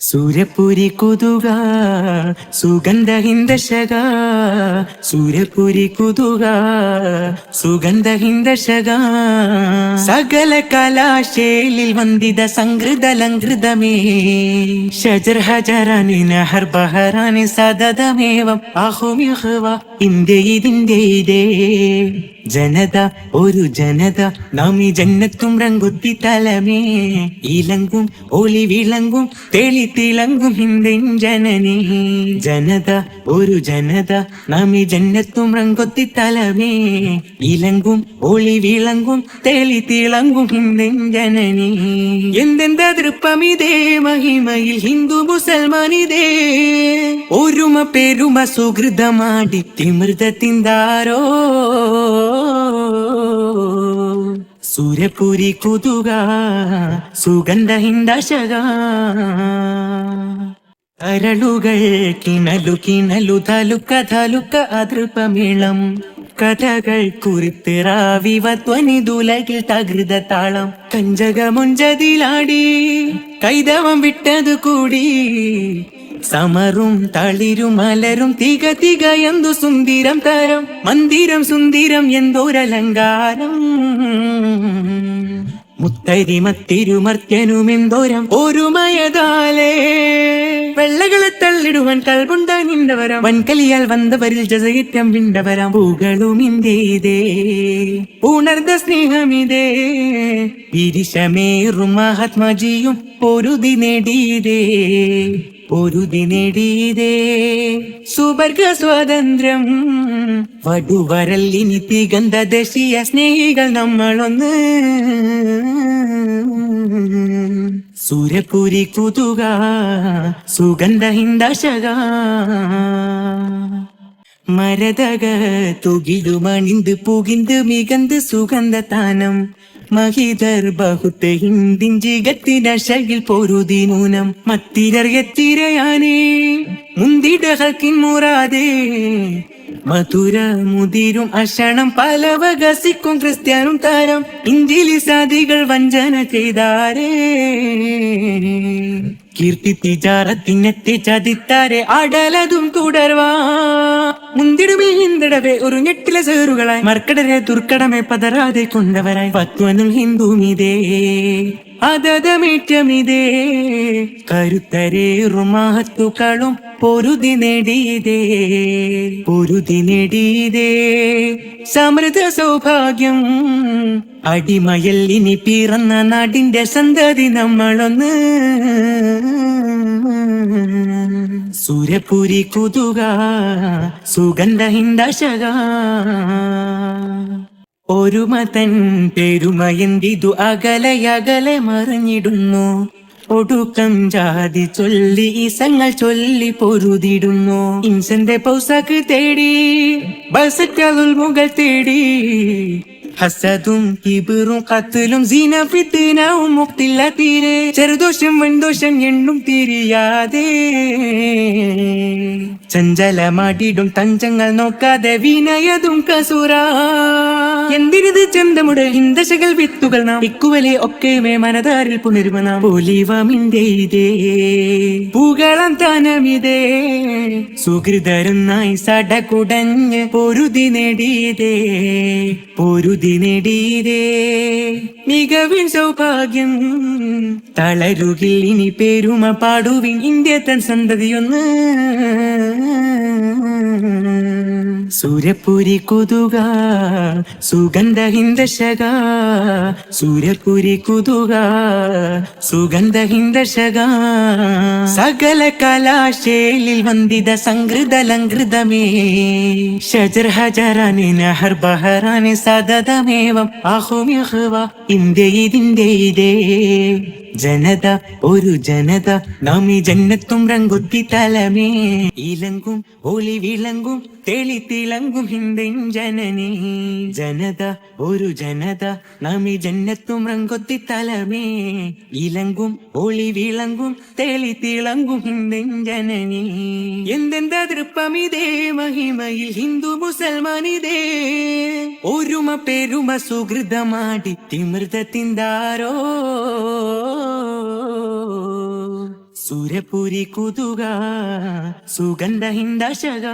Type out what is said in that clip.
സൂര്യപുരി കുതുക സുഗന്ധഹിന്ദശക സൂര്യപുരി കുതുക സുഗന്ധഹിന്ദശക. സകല കലാശേലിൽ വന്ദിത സംഘൃതലങ്കൃതമേ ഷജർ ഹജറാനി നഹർ ബഹറാനി സദതമേവം. അഹുമിഹവ ഇന്ത്യ ഇതിന്റെ ഇതേ. ജനത ഒരു ജനത നാം ഈ ജന്നത്തും റങ്കുത്തി തലമേ. ഇലങ്കും ഒളി വിളങ്കും തെളി തിളങ്ങും ഹിന്ദൻ ജനനി. ജനത ഒരു ജനത നാം ഈ ജന്നത്തും റങ്കൊത്തി തലമേ. ഇലങ്കും ഒളി വിളങ്കും തെളി തിളങ്ങും ഹിന്ദൻ ജനനി. എന്തെന്താ തൃപ്പമിതേ മഹിമയിൽ ഹിന്ദു മുസൽമാനിതേ ഒരുമ പെരുമ സുഹൃതമാടി തിമൃതത്തിന്താരോ സൂര്യപുരി കുതുക സുഗന്ധ ഹിന്ദശക. കരളുകൾ കിണലു കിണലു തലുക്ക തലുക്ക അതൃപ്പമിളം. കഥകൾ കുറിത്തിറാവിവ ധ്വനിതുലകിൽ തകൃത താളം. കഞ്ചകമുഞ്ചതിലാടി കൈതവം വിട്ടതു കൂടി. സമറും തളിരും മലരും തിക തിക എന്തു സുന്ദരം തരം. മന്ദിരം സുന്ദരം എന്തോരലങ്കാരം. മുത്തരി മത്തിരുമർത്യനും എന്തോരം ഒരുമയതാലേ വെള്ളകളെ തള്ളിടുവാൻ കൽകുണ്ട നിന്നവരാം. വൻകലിയാൽ വന്നവരിൽ ജസയിറ്റം വിണ്ടവരാം. പൂകളും ഇന്ത്യയിതേ ഉണർന്ന സ്നേഹമിതേ. വിരിശമേറും മഹാത്മജിയും പൊരുതി നേടിയതേ. പൊരുതിനെടീതേ സുവർഗ സ്വാതന്ത്ര്യം വടുവരൽ ഇനി തികന്തദശിയ സ്നേഹികൾ നമ്മളൊന്ന്. സൂര്യപുരി കുതുക സുഗന്ധഹിന്ദശക മരതക தொகிடு மணிந்து புகிந்து மிகந்து சுகந்த தானம் മഹിതർ ബഹുത്തെ ഹിന്ദിൻ ജിഗത്തിനശകിൽ പൊരുതി നൂനം മത്തിരർ എത്തിരയാനേ മുന്തിടകിൻ മുറാതേ മധുര മുതിരും അഷണം പല വകസിക്കും ക്രിസ്ത്യാനും താരം ഇന്ത്യയിലെ സാധികൾ വഞ്ചന ചെയ്താരേ. കീർത്തി തിജാറത്തിനെത്തി ചതിത്താരെ അടലതും തുടർവാ മുന്തിടുമേ ഹിന്ദടവേ ഒരു ഞെട്ടിലെ സേറുകളായി മർക്കടരെ ദുർക്കടമേ പതരാതെ കൊണ്ടവരായി. പത്വനും ഹിന്ദുമിതേ അതതമേറ്റമിതേ കരുത്തരേറും മഹത്തുക്കളും പൊരുതി നേടിയതേ പൊരുതി നേടിയതേ. സമൃദ്ധ സൗഭാഗ്യം അടിമയൽ ഇനി പിറന്ന നാടിന്റെ സന്തതി നമ്മളൊന്ന്. സൂര്യപുരി കുതുക സുഗന്ധഹിന്ദശക ഒരുമതൻ പെരുമയന്തിതു അകലയകലെ അകലെ മറിഞ്ഞിടുന്നു. ഒടുക്കം ജാതി ചൊല്ലി ഇസങ്ങൾ ചൊല്ലി പൊരുതിടുന്നു ഇൻസന്റെ പൗസാക്ക് തേടി ബസറ്റതുൽ മുകൾ തേടി. ഹസതും കിബിറും സീന ഫിത്തിനവും മുക്തില്ല തീരെ ചെറുദോഷം വൻദോഷം എണ്ണും തിരിയാതെ. ചഞ്ചലമാടിടും തഞ്ചങ്ങൾ നോക്കാതെ വിനയതും കസുര. എന്തിനിത് ചന്തമുടെ ഹിന്ദശകൾ വിത്തുകൾ നാം. ഇക്കുവലെ ഒക്കെയുമേ മനതാരിൽ പുണരുമ നാം. പൊലിവമിന്റെ ഇതേ. പൂകളം താനമിതേ. സുഹൃതരുന്നായി സടകുടഞ്ഞ് പൊരുതി നേടിയതേ. പൊരുതി നേടിയതേ. മികവിൻ സൗഭാഗ്യം തളരുകിൽ ഇനി പേരുമ പാടുവിൻ ഇന്ത്യ തൻ സന്തതിയൊന്ന്. സൂര്യപുരി കുതുക സുഗന്ധഹിന്ദശക സൂര്യപുരി കുതുക സുഗന്ധഹിന്ദശക. സകല കലാശേലിൽ വന്ദിത സംഘൃതലങ്കൃതമേ ഷജർ ഹജറാനി നഹർ ബഹറാനി സതതമേവം അഹുമിഹവ ഇന്ത്യ ഇതിന്റെ ഇതേ. ജനത ഒരു ജനത നാം ഈ ജന്നത്തും രംഗുത്തി തലമേ. ഇലങ്കും ഒളി വിളങ്കും തെളി തിളങ്ങും ഹിന്ദൻ ജനനി. ജനത ഒരു ജനത നമി ജന്നത്തും റങ്കൊത്തി തലമേ. ഇലങ്കും ഒളി വിളങ്കും തെളി തിളങ്ങും ഹിന്ദൻ ജനനി. എന്തെന്താ തൃപ്പമിതേ മഹിമയിൽ ഹിന്ദു മുസൽമാനിതേ ഒരുമ പെരുമ സുഹൃതമാടി തിമൃതത്തിന്താരോ സുരപുരി കുതുക സുഗന്ധഹിന്ദശക.